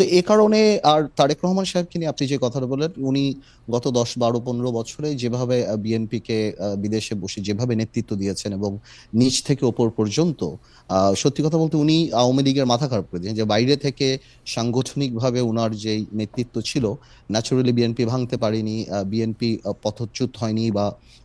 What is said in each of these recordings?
তো এ কারণে আর তারেক রহমান সাহেবকে নিয়ে আপনি যে কথাটা বললেন, উনি গত দশ, বারো, পনেরো বছরে যেভাবে বিএনপিকে বিদেশে বসে যেভাবে নেতৃত্ব দিয়েছেন এবং নিচ থেকে ওপর পর্যন্ত সত্যি কথা বলতে উনি আওয়ামী লীগের মাথা খারাপ করে দিয়েছেন। যে বাইরে থেকে সাংগঠনিকভাবে উনার যেই নেতৃত্ব ছিল ন্যাচুরালি বিএনপি ভাঙতে পারেনি বিএনপি পথচ্যুত হয়নি বা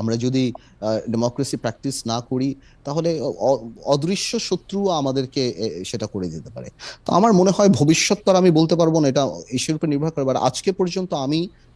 আমরা যদি ডেমোক্রেসি প্র্যাকটিস না করি, তাহলে অদৃশ্য শত্রু আমাদেরকে সেটা করে দিতে পারে। তো আমার মনে হয় ভবিষ্যৎ আমি বলতে পারব না, এটা ইস্যুর উপর নির্ভর করে আজকে পর্যন্ত আমি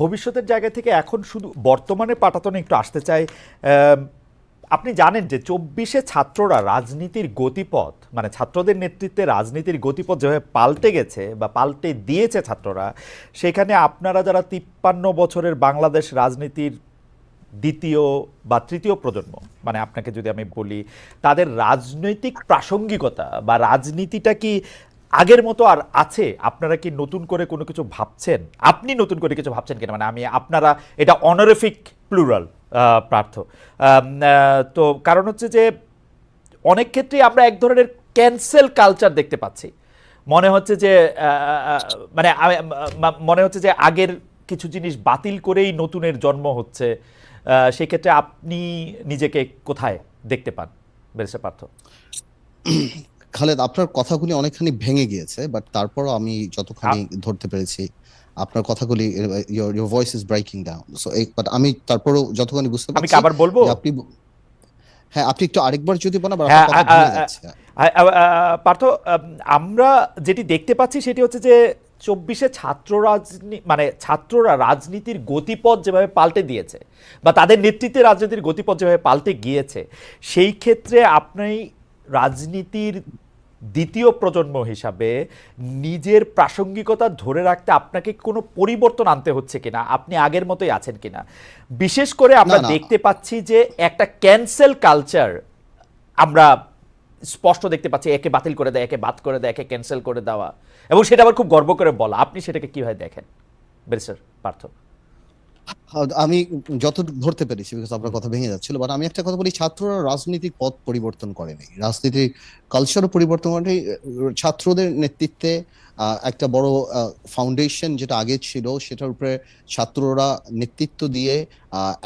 ভবিষ্যতের জায়গা থেকে এখন শুধু বর্তমানে পাঠাতনে একটু আসতে চাই। আপনি জানেন যে চব্বিশে ছাত্ররা রাজনীতির গতিপথ মানে ছাত্রদের নেতৃত্বে রাজনীতির গতিপথ যেভাবে পাল্টে গেছে বা পাল্টে দিয়েছে ছাত্ররা, সেখানে আপনারা যারা তিপ্পান্ন বছরের বাংলাদেশ রাজনীতির দ্বিতীয় বা তৃতীয় প্রজন্ম মানে আপনাকে যদি আমি বলি, তাদের রাজনৈতিক প্রাসঙ্গিকতা বা রাজনীতিটা কি আগের মতো আর আছে? আপনারা কি নতুন করে কোনো কিছু ভাবছেন? আপনি নতুন করে কিছু ভাবছেন কিনা? মানে আমি, আপনারা, এটা অনারিফিক প্লুরাল প্রার্থ তো কারণ হচ্ছে যে, অনেক ক্ষেত্রেই আমরা এক ধরনের ক্যান্সেল কালচার দেখতে পাচ্ছি। মনে হচ্ছে যে মানে মনে হচ্ছে যে আগের কিছু জিনিস বাতিল করেই নতুনের জন্ম হচ্ছে। সেক্ষেত্রে আপনি নিজেকে কোথায় দেখতে পান, ব্যারিস্টার পার্থ? খালেদ আপনার কথাগুলি অনেকখানি ভেঙে গিয়েছে বাট তারপরও আমি যতখানি ধরতে পেরেছি আপনার কথাগুলি your your voice is breaking down so but আমি তারপরও যতখানি বুঝতে পারছি আমি কি আবার বলব? আপনি হ্যাঁ আপনি একটু আরেকবার যদি বলেন পার্থ আমরা যেটি দেখতে পাচ্ছি সেটি হচ্ছে যে চব্বিশে ছাত্র রাজনী মানে ছাত্ররা রাজনীতির গতিপথ যেভাবে পাল্টে দিয়েছে বা তাদের নেতৃত্বে রাজনীতির গতিপথ যেভাবে পাল্টে গিয়েছে সেই ক্ষেত্রে আপনি রাজনীতির দ্বিতীয় প্রজন্ম হিসাবে নিজের প্রাসঙ্গিকতা ধরে রাখতে আপনাকে কোনো পরিবর্তন আনতে হচ্ছে কিনা? আপনি আগের মতোই আছেন কিনা? বিশেষ করে আমরা। দেখতে পাচ্ছি যে একটা ক্যান্সেল কালচার আমরা স্পষ্ট দেখতে পাচ্ছি একে বাতিল করে দেয় একে বাদ করে দেয় একে ক্যান্সেল করে দেওয়া। এবং সেটা আবার খুব গর্ব করে বলা। আপনি সেটাকে কীভাবে দেখেন? ব্যারিস্টার পার্থ। আমি যত ধরতে পেরেছি বিকজ আপনার কথা ভেঙে যাচ্ছিল বাট আমি একটা কথা বলি, ছাত্ররা রাজনৈতিক পথ পরিবর্তন করেনি রাজনীতির কালচারও পরিবর্তন করেনি ছাত্রদের নেতৃত্বে একটা বড় ফাউন্ডেশন যেটা আগে ছিল, সেটার উপরে ছাত্ররা নেতৃত্ব দিয়ে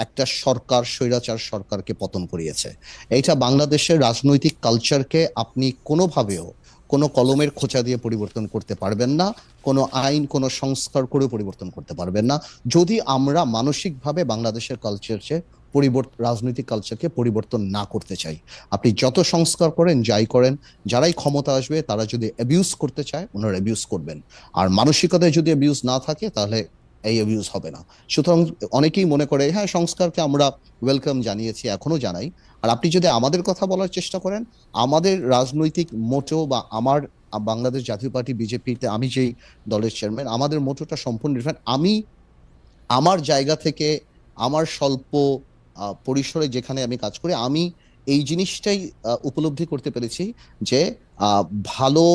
একটা সরকার, স্বৈরাচার সরকারকে পতন করিয়েছে। এইটা বাংলাদেশের রাজনৈতিক কালচারকে আপনি কোনোভাবেও কোনো কলমের খোঁচা দিয়ে পরিবর্তন করতে পারবেন না, কোনো আইন, কোনো সংস্কার করে পরিবর্তন করতে পারবেন না। যদি আমরা মানসিকভাবে বাংলাদেশের কালচারকে পরিবর্তন রাজনৈতিক কালচারকে পরিবর্তন না করতে চাই, আপনি যত সংস্কার করেন, যাই করেন, যারাই ক্ষমতা আসবে, তারা যদি অ্যাবিউজ করতে চায়, ওনারা অ্যাবিউজ করবেন। আর মানসিকতায় যদি অ্যাবিউজ না থাকে, তাহলে এই অ্যাবিউজ হবে না। সুতরাং অনেকেই মনে করে হ্যাঁ সংস্কারকে আমরা ওয়েলকাম জানিয়েছি, এখনও জানাই। আর আপনি যদি আমাদের কথা বলার চেষ্টা করেন, আমাদের রাজনৈতিক মোটো বা আমার বাংলাদেশ জাতীয় পার্টি, বিজেপিতে আমি যেই দলের চেয়ারম্যান আমাদের মোটোটা সম্পূর্ণ ডিফারেন্ট আমি আমার জায়গা থেকে, আমার স্বল্প পরিসরে যেখানে আমি কাজ করি, আমি এই জিনিসটাই উপলব্ধি করতে পেরেছি যে ভালো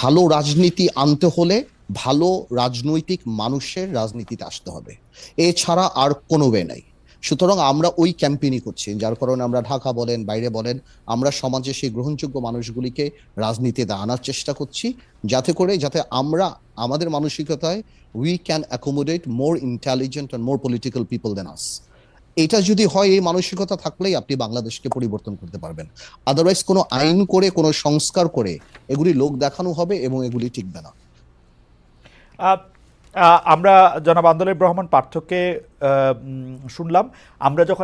ভালো রাজনীতি আনতে হলে ভালো রাজনৈতিক মানুষের রাজনীতিতে আসতে হবে। এছাড়া আর কোনো ওয়ে নাই। সুতরাং আমরা ওই ক্যাম্পেইনই করছি। যার কারণে আমরা ঢাকা বলেন, বাইরে বলেন, আমরা সমাজে সেই গ্রহণযোগ্য মানুষগুলিকে রাজনীতিতে আনার চেষ্টা করছি। যাতে করে, যাতে আমরা, আমাদের মানসিকতায় we can accommodate more intelligent and more political people than us এটা যদি হয়, এই মানসিকতা থাকলেই আপনি বাংলাদেশকে পরিবর্তন করতে পারবেন। আদারওয়াইজ কোনো আইন করে, কোনো সংস্কার করে, এগুলি লোক দেখানো হবে এবং এগুলি টিকবে না। আমরা জনাব আন্দোলন রহমান পার্থক্যে শুনলাম। আমরা যখন